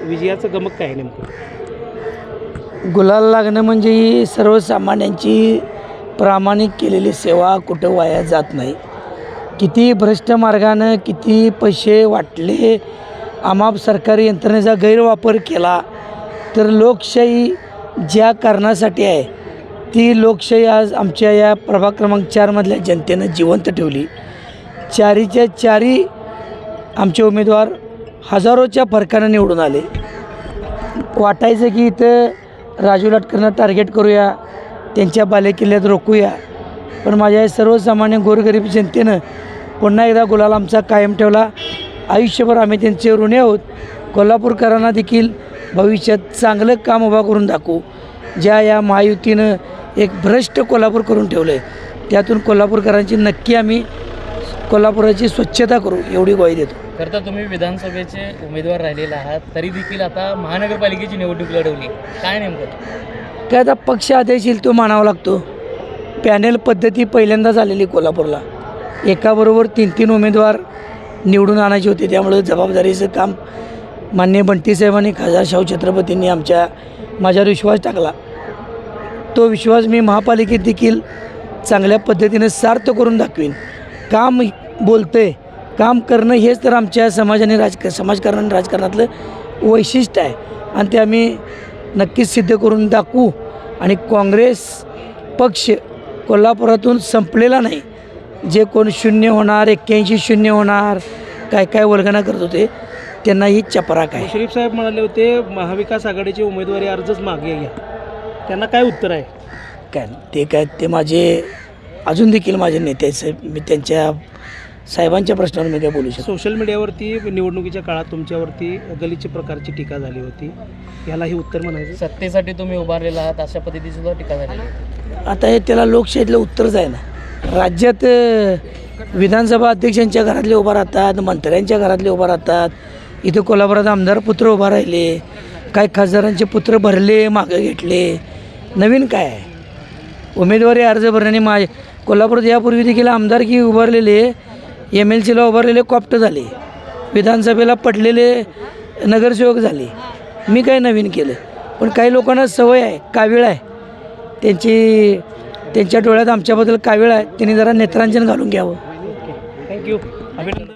विजयाचं गमक काय आहे नेमकं? गुलाल लागणं म्हणजे ही सर्वसामान्यांची प्रामाणिक केलेली सेवा कुठं वाया जात नाही. किती भ्रष्ट मार्गानं किती पैसे वाटले आमाप सरकारी यंत्रणेचा गैरवापर केला तर लोकशाही ज्या कारणासाठी आहे ती लोकशाही आज आमच्या या प्रभाग क्रमांक चारमधल्या जनतेनं जिवंत ठेवली. चारीच्या चारी आमचे उमेदवार हजारोच्या फरकानं निवडून आले. वाटायचं की इथं राजू लाटकरनं टार्गेट करूया त्यांच्या बालेकिल्ल्यात रोखूया. पण माझ्या या सर्वसामान्य गोरगरीब जनतेनं पुन्हा एकदा गुलाल आमचा कायम ठेवला. आयुष्यभर आम्ही त्यांचे ऋणी आहोत. कोल्हापूरकरांना देखील भविष्यात चांगलं काम उभा करून दाखवू. ज्या या महायुतीनं एक भ्रष्ट कोल्हापूर करून ठेवलं आहे त्यातून कोल्हापूरकरांची नक्की आम्ही कोल्हापुराची स्वच्छता करू एवढी ग्वाही देतो. खरं तर तुम्ही विधानसभेचे उमेदवार राहिलेले आहात तरी देखील आता महानगरपालिकेची निवडणूक लढवली. काय नेमकं? काय आता पक्ष आदेश येईल तो मानावा लागतो. पॅनेल पद्धती पहिल्यांदा झालेली कोल्हापूरला. एकाबरोबर तीन तीन उमेदवार निवडून आणायचे होते त्यामुळे जबाबदारीचं काम मान्य बंटी साहेबांनी खासदार शाहू छत्रपतींनी आमच्या माझ्यावर विश्वास टाकला. तो विश्वास मी महापालिकेत देखील चांगल्या पद्धतीने सार्थ करून दाखवीन. काम बोलतं आहे काम करणं हेच तर आमच्या समाजाने राजक समाजकारण आणि राजकारणातलं वैशिष्ट्य आहे. आणि ते आम्ही नक्कीच सिद्ध करून दाखवू. आणि काँग्रेस पक्ष कोल्हापुरातून संपलेला नाही. जे कोण शून्य होणार एक्क्याऐंशी शून्य होणार काय काय वल्गना करत होते त्यांना ही चपराक आहे. शरीफ साहेब म्हणाले होते महाविकास आघाडीचे उमेदवारी अर्जच मागे घ्या. त्यांना काय उत्तर आहे? काय ते काय ते माझे अजून देखील माझे नेते आहेत साहेब. मी त्यांच्या साहेबांच्या प्रश्नावर मी काय बोलू शकतो? सोशल मीडियावरती निवडणुकीच्या काळात तुमच्यावरती गलिच्छ प्रकारची टीका झाली होती. यालाही उत्तर म्हणायचं? सत्तेसाठी तुम्ही उभारलेला आहात अशा पद्धतीची सुद्धा टीका झाली आता हे त्याला लोकशाहीतलं उत्तरच आहे ना. राज्यात विधानसभा अध्यक्षांच्या घरातले उभा राहतात मंत्र्यांच्या घरातले उभा राहतात. इथे कोल्हापुरात आमदार पुत्र उभा राहिले काही खासदारांचे पुत्र भरले मागं घेतले. नवीन काय आहे? उमेदवारी अर्ज भरण्याने मा कोल्हापूरात यापूर्वी देखील आमदारकी उभारलेले एम एल सीला उभारलेले कॉप्ट झाले. विधानसभेला पडलेले नगरसेवक झाले. मी काय नवीन केलं? पण काही लोकांना सवय आहे कावीळ आहे. त्यांची त्यांच्या डोळ्यात आमच्याबद्दल कावीळ आहे. त्यांनी जरा नेत्रांजन घालून घ्यावं. थँक्यू अभिनंदन.